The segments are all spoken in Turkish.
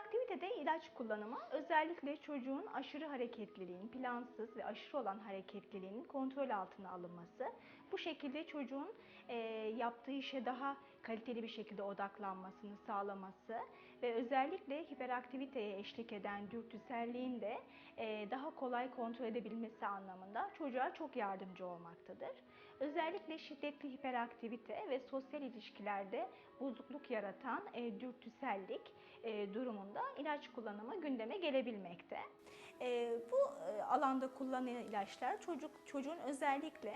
Hiperaktivitede ilaç kullanımı. Özellikle çocuğun aşırı hareketliliğin, plansız ve aşırı olan hareketliliğinin kontrol altına alınması, bu şekilde çocuğun e, yaptığı işe daha kaliteli bir şekilde odaklanmasını sağlaması ve özellikle hiperaktiviteye eşlik eden dürtüselliğin de e, daha kolay kontrol edebilmesi anlamında çocuğa çok yardımcı olmaktadır. Özellikle şiddetli hiperaktivite ve sosyal ilişkilerde bozukluk yaratan e, dürtüsellik e, durumunda ilaç kullanımı gündeme gelebilmekte. Bu alanda kullanılan ilaçlar çocuk çocuğun özellikle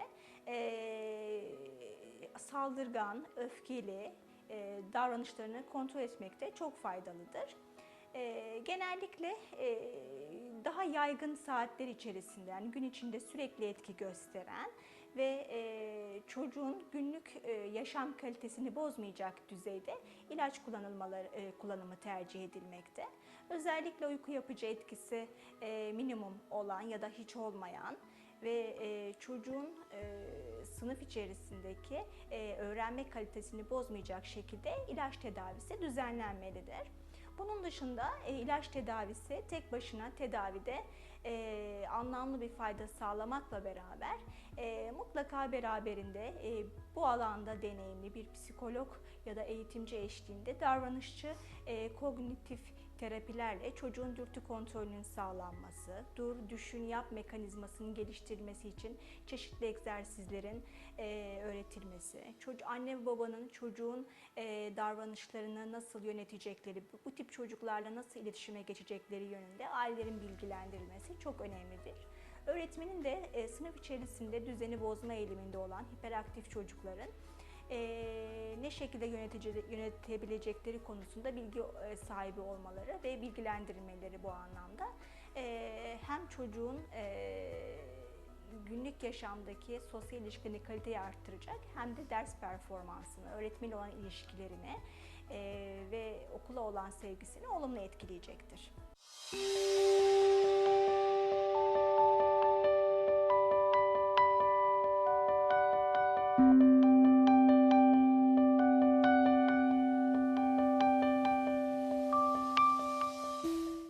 saldırgan, öfkeli e, davranışlarını kontrol etmekte çok faydalıdır. E, genellikle e, daha yaygın saatler içerisinde yani gün içinde sürekli etki gösteren ve e, çocuğun günlük e, yaşam kalitesini bozmayacak düzeyde ilaç kullanılmaları e, kullanımı tercih edilmekte. Özellikle uyku yapıcı etkisi e, minimum olan ya da hiç olmayan ve e, çocuğun e, sınıf içerisindeki e, öğrenme kalitesini bozmayacak şekilde ilaç tedavisi düzenlenmelidir. Bunun dışında e, ilaç tedavisi tek başına tedavide e, anlamlı bir fayda sağlamakla beraber e, mutlaka beraberinde e, bu alanda deneyimli bir psikolog ya da eğitimci eşliğinde davranışçı e, kognitif terapilerle çocuğun dürtü kontrolünün sağlanması, dur, düşün, yap mekanizmasının geliştirilmesi için çeşitli egzersizlerin e, öğretilmesi, çocuk, anne ve babanın çocuğun e, davranışlarını nasıl yönetecekleri, bu, tip çocuklarla nasıl iletişime geçecekleri yönünde ailelerin bilgilendirilmesi çok önemlidir. Öğretmenin de e, sınıf içerisinde düzeni bozma eğiliminde olan hiperaktif çocukların ne şekilde yönetebilecekleri konusunda bilgi e, sahibi olmaları ve bilgilendirilmeleri bu anlamda e, hem çocuğun e, günlük yaşamdaki sosyal ilişkilerini kaliteyi arttıracak hem de ders performansını, öğretmenle olan ilişkilerini ve okula olan sevgisini olumlu etkileyecektir.